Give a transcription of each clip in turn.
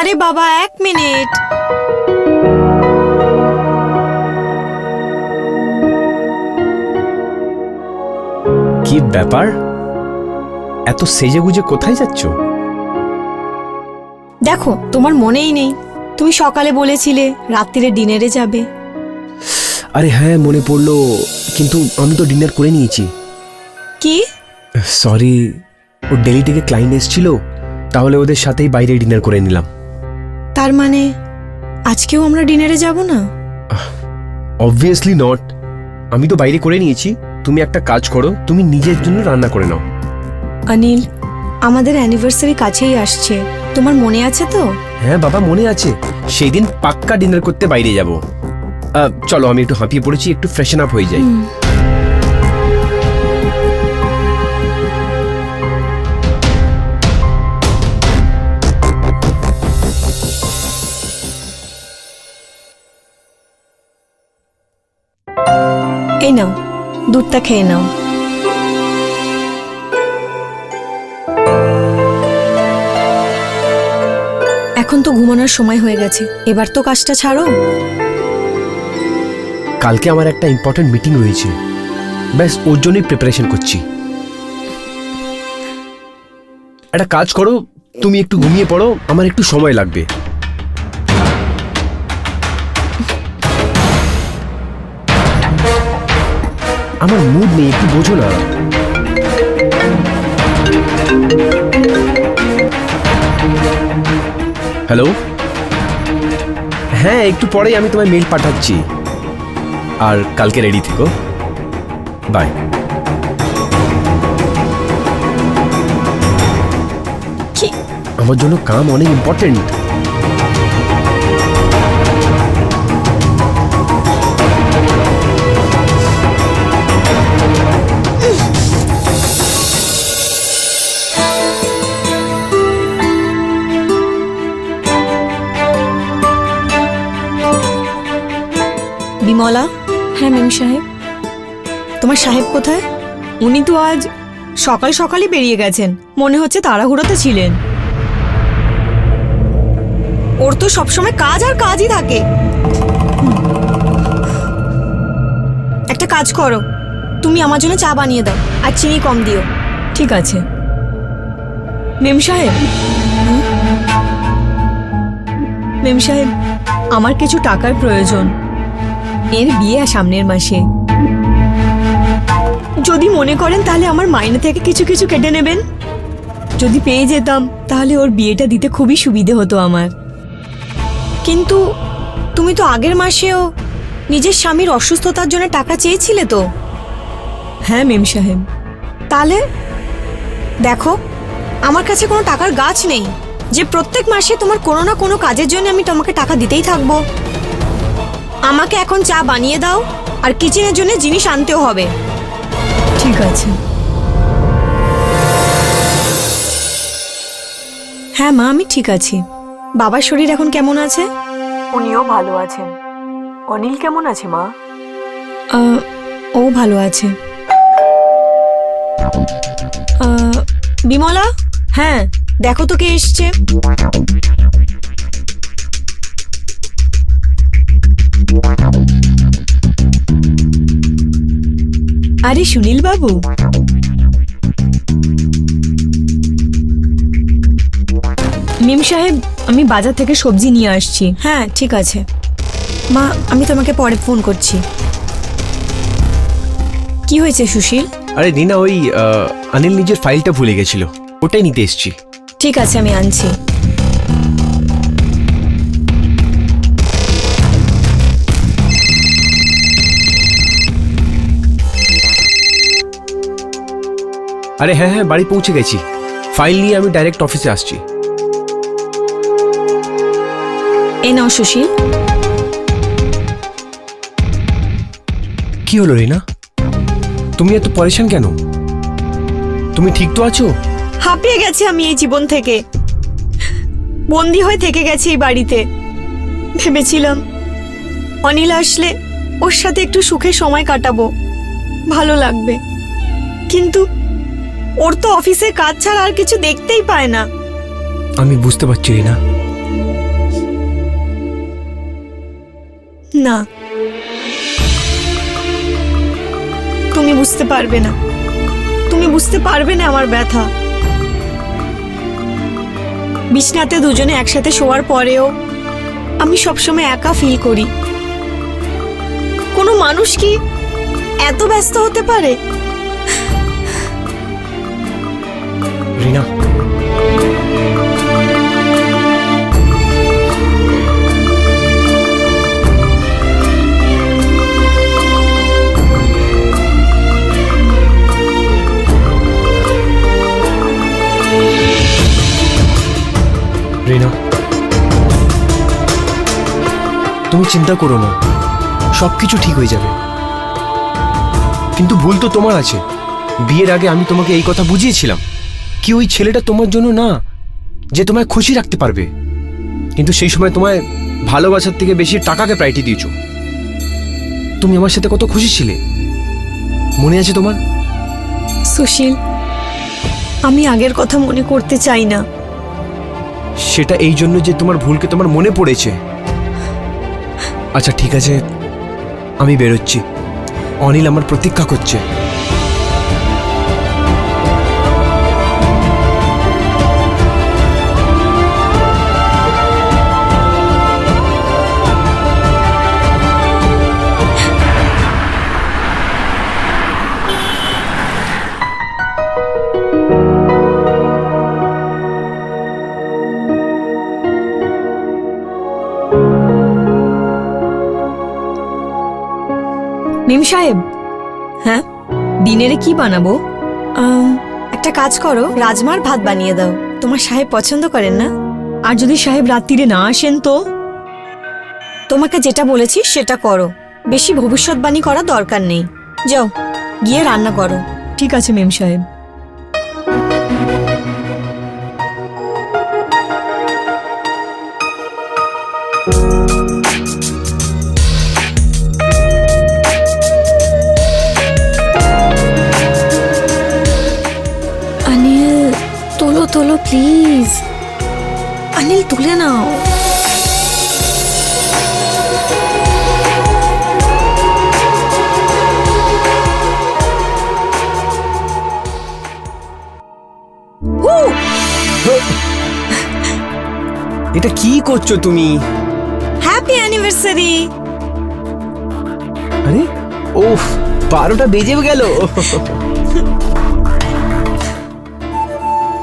আরে বাবা এক মিনিট। কি ব্যাপার? এত সেজে গুজে কোথায় যাচ্ছ? দেখো তোমার মনেই নেই। তুমি সকালে বলেছিলে রাত্রিরে ডিনারে যাবে। আরে হ্যাঁ মনে পড়ল কিন্তু আমি তো ডিনার করে নিয়েছি। কি? সরি ও দিল্লি থেকে ক্লায়েন্ট এসেছিল তাহলে ওদের সাথেই বাইরে ডিনার করে নিলাম। তার মানে আজকেও আমরা ডিনারে যাব না? অবভিয়াসলি নট আমি তো বাইরে করে নিয়েছি। তুমি একটা কাজ করো তুমি নিজের জন্য রান্না করে নাও। অনিল আমাদের অ্যানিভার্সারি কাছেই আসছে। তোমার মনে আছে তো? হ্যাঁ বাবা মনে আছে। সেই দিন পাক্কা ডিনার করতে বাইরে যাব। চলো আমি একটু হাঁপিয়ে পড়েছি একটু ফ্রেশন আপ হয়ে যাই। এই নাও, দুধটা খেয়ে নাও। এখন তো ঘুমানোর সময় হয়ে গেছে, এবার তো কাজটা ছাড়ো। কালকে আমার একটা ইম্পর্টেন্ট মিটিং রয়েছে। ব্যাস, ওর জন্যই প্রিপারেশন করছি। একটা কাজ করো, তুমি একটু ঘুমিয়ে পড়ো, আমার একটু সময় লাগবে। আমার মুড নেই একটু বোঝো না। হ্যালো হ্যাঁ একটু পরেই আমি তোমায় মেল পাঠাচ্ছি। আর কালকে রেডি থেকো। বাই আমার জন্য কাম অনেক ইম্পর্টেন্ট বিমলা হ্যাঁ ম্যাম সাহেব। তোমার সাহেব কোথায়? উনি তো আজ সকাল সকালই বেরিয়ে গেছেন। মনে হচ্ছে তাড়াহুড়োতে ছিলেন। ওর তো সবসময় কাজ আর কাজই থাকে। একটা কাজ করো। তুমি আমার জন্য চা বানিয়ে দাও আর চিনি কম দিও। ঠিক আছে। মেম সাহেব। মেম সাহেব আমার কিছু টাকার প্রয়োজন। এর বিয়ে সামনের মাসে। যদি মনে করেন তাহলে আমার মাইনে থেকে কিছু কিছু কেটে নেবেন। যদি পেয়ে যেতাম তাহলে ওর বিয়েটা দিতে খুবই সুবিধে হতো আমার। কিন্তু তুমি তো আগের মাসেও নিজের স্বামীর অসুস্থতার জন্য টাকা চেয়েছিলে তো? হ্যাঁ মেম সাহেব। তাহলে দেখো আমার কাছে কোনো টাকার গাছ নেই। যে প্রত্যেক মাসে তোমার কোনো না কোনো কাজের জন্য আমি তোমাকে টাকা দিতেই থাকব। আমাকে এখন চা বানিয়ে দাও আর কিচেনের জন্য জিনিস আনতেও হবে। ঠিক আছে। হ্যাঁ মা আমি ঠিক আছি। বাবার শরীর এখন কেমন আছে? উনিও ভালো আছেন। অনিল কেমন আছে মা? ও ভালো আছে। বিমলা? হ্যাঁ দেখো তো কে এসছে। আরে সুনীল বাবু। মিম সাহেব আমি বাজার থেকে সবজি নিয়ে আসছি। হ্যাঁ ঠিক আছে। মা আমি তোমাকে পরে ফোন করছি। কি হয়েছে সুশীল? আরে দিনা ওই আহ, অনিল নিজের ফাইলটা ভুলে গেছিল। ওটাই নিতে এসছি। ঠিক আছে আমি আনছি। আরে হ্যাঁ হ্যাঁ বাড়ি পৌঁছে গেছি। ফাইল নিয়ে আমি ডাইরেক্ট অফিসে আসছি। এ নাও সুশীল। কি হলো রিনা? তুমি এত পরেশান কেন? তুমি ঠিক তো আছো? হাঁপিয়ে গেছি আমি এই জীবন থেকে। বন্দি হয়ে থেকে গেছি এই বাড়িতে। ভেবেছিলাম অনিল আসলে ওর সাথে একটু সুখে সময় কাটাবো। ভালো লাগবে। কিন্তু ওর তো অফিসের কাজ ছাড়া আর কিছু দেখতেই পায় না। আমি বুঝতে পারছি না না। তুমি বুঝতে পারবে না। তুমি বুঝতে পারবে না আমার ব্যথা। বিছনাতে দুজনে একসাথে শোয়ার পরেও আমি সবসময় একা ফিল করি। কোনো মানুষ কি এত ব্যস্ত হতে পারে? চিন্তা করো না। সব কিছু ঠিক হয়ে যাবে। কিন্তু ভুল তো তোমার আছে। বিয়ের আগে আমি তোমাকে এই কথা বুঝিয়েছিলাম কি ওই ছেলেটা তোমার জন্য না যে তোমায় খুশি রাখতে পারবে। কিন্তু সেই সময় তোমায় ভালোবাসার থেকে বেশি টাকাকে প্রায়োরিটি দিয়েছ। তুমি আমার সাথে কত খুশি ছিলে? মনে আছে তোমার? সুশীল আমি আগের কথা মনে করতে চাই না। সেটা এই জন্য যে তোমার ভুলকে তোমার মনে পড়েছে। আচ্ছা ঠিক আছে। আমি বেরোচ্ছি। অনিল আমার প্রতীক্ষা করছে। মিম সাহেব। হ্যাঁ? ডিনারে কি বানাবো? একটা কাজ করো রাজমার ভাত বানিয়ে দাও। তোমার সাহেব পছন্দ করেন না? আর যদি সাহেব রাত্রিরে না আসেন তো? তোমাকে যেটা বলেছি সেটা করো। বেশি ভবিষ্যৎবাণী করার দরকার নেই। যাও গিয়ে রান্না করো। ঠিক আছে মেম সাহেব। অনিল তুলে নাও। এটা কি করছ তুমি? হ্যাপি অ্যানিভার্সারি আরে ওফ বারোটা বেজেও গেল।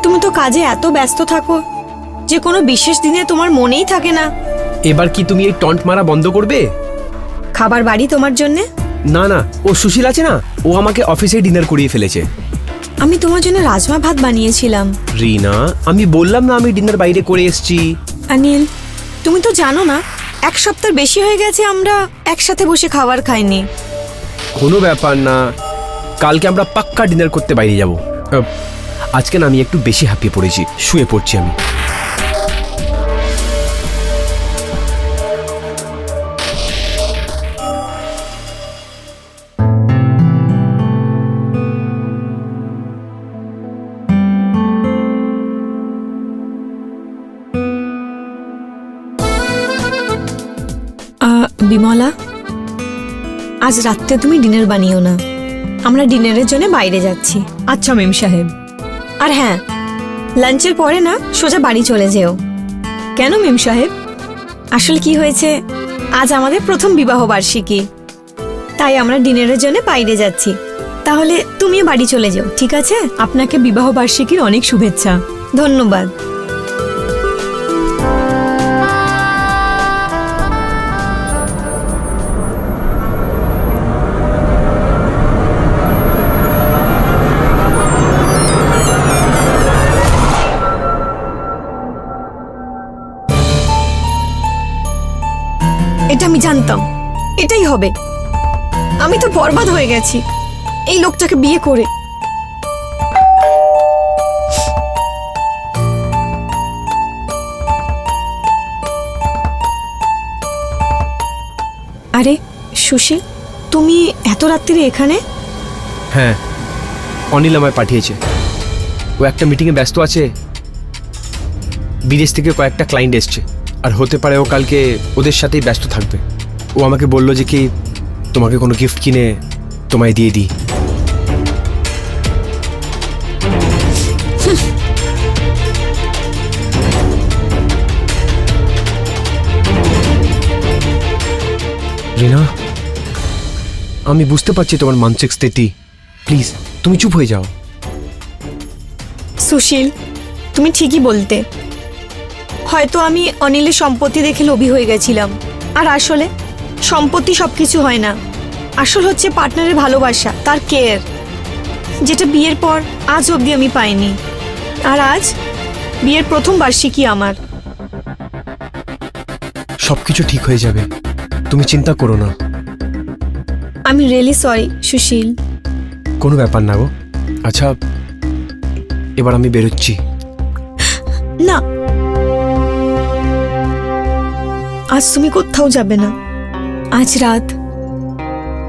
তুমি তো কাজে এত ব্যস্ত থাকো। যে কোনো বিশেষ দিনে তোমার মনেই থাকে না। এবার কি তুমি এই টন্ট মারা বন্ধ করবে? খাবার বাড়ি তোমার জন্যে? না না ও সুশীল আছে না? ও আমাকে অফিসে ডিনার করিয়ে ফেলেছে। আমি তোমার জন্য রাজমা ভাত বানিয়েছিলাম। রিনা আমি বললাম না আমি ডিনার বাইরে করে এসেছি। অনিল তুমি তো জানো না এক সপ্তাহ বেশি হয়ে গেছে আমরা একসাথে বসে খাবার খাইনি। কোনো ব্যাপার না। কালকে আমরা পাক্কা ডিনার করতে বাইরে যাব। আজকে না আমি একটু বেশি হাঁপিয়ে পড়েছি শুয়ে পড়ছি আমি। বিমলা আজ রাত্রে তুমি ডিনার বানিও না। আমরা ডিনারের জন্য বাইরে যাচ্ছি। আচ্ছা মেম সাহেব। আর হ্যাঁ লাঞ্চের পরে না সোজা বাড়ি চলে যেও। কেন মেম সাহেব? আসলে কি হয়েছে? আজ আমাদের প্রথম বিবাহ বার্ষিকী। তাই আমরা ডিনারের জন্য বাইরে যাচ্ছি। তাহলে তুমিও বাড়ি চলে যাও ঠিক আছে? আপনাকে বিবাহ বার্ষিকীর অনেক শুভেচ্ছা। ধন্যবাদ। এটা আমি জানতাম। এটাই হবে। আমি তো বরবাদ হয়ে গেছি। এই লোকটাকে বিয়ে করে। আরে, সুশীল, তুমি এত রাত্রিরে এখানে? হ্যাঁ অনিল আমায় পাঠিয়েছে। ও একটা মিটিংয়ে ব্যস্ত আছে। বিদেশ থেকে কয়েকটা ক্লায়েন্ট এসছে। আর হতে পারে ও কালকে ওদের সাথেই ব্যস্ত থাকবে। ও আমাকে বলল যে কি, তোমাকে কোনো গিফট কিনে তোমায় দিয়ে দিই। রিনা, আমি বুঝতে পারছি তোমার মানসিক স্থিতি। প্লিজ, তুমি চুপ হয়ে যাও। সুশীল, তুমি ঠিকই বলতে। হয়তো আমি অনিলের সম্পত্তি দেখে লোভী হয়ে গেছিলাম। আর আসলে সম্পত্তি সব কিছু হয় না। আসল হচ্ছে পার্টনারের ভালোবাসা তার কেয়ার। যেটা বিয়ের পর আজ অবধি আমি পাইনি। আর আজ বিয়ের প্রথম বার্ষিকী আমার। সব কিছু ঠিক হয়ে যাবে। তুমি চিন্তা করো না। আমি রিয়েলি সরি সুশীল। কোনো ব্যাপার না গো। আচ্ছা এবার আমি বেরোচ্ছি। না আজ তুমি কোথাও যাবে না। আজ রাত।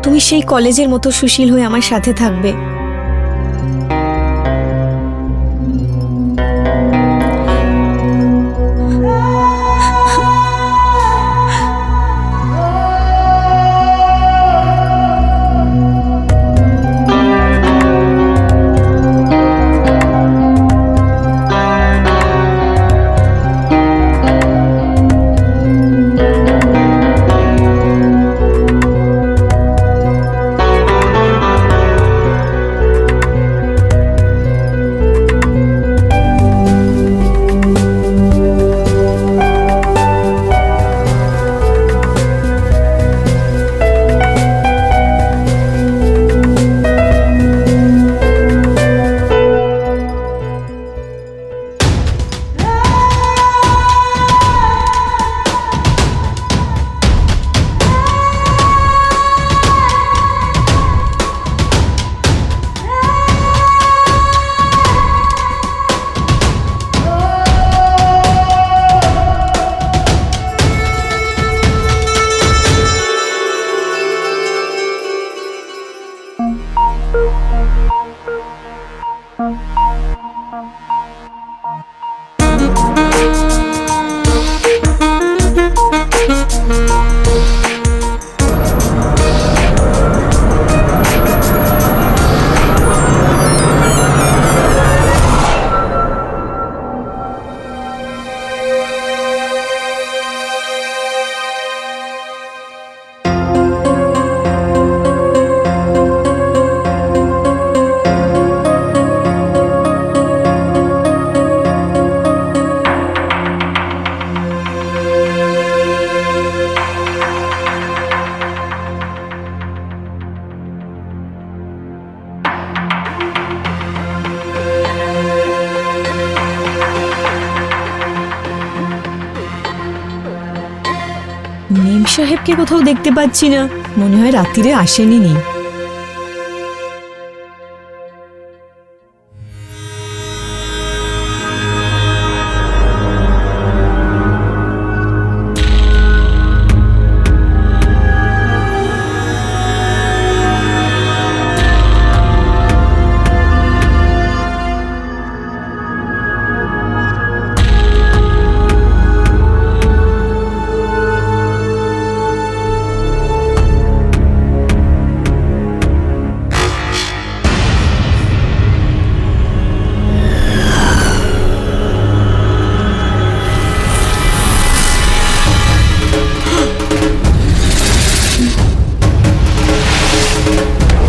তুমি সেই কলেজের মতো সুশীল হয়ে আমার সাথে থাকবে। সাহেবকে কোথাও দেখতে পাচ্ছি না। মনে হয় রাত্রিরে আসেনি নি।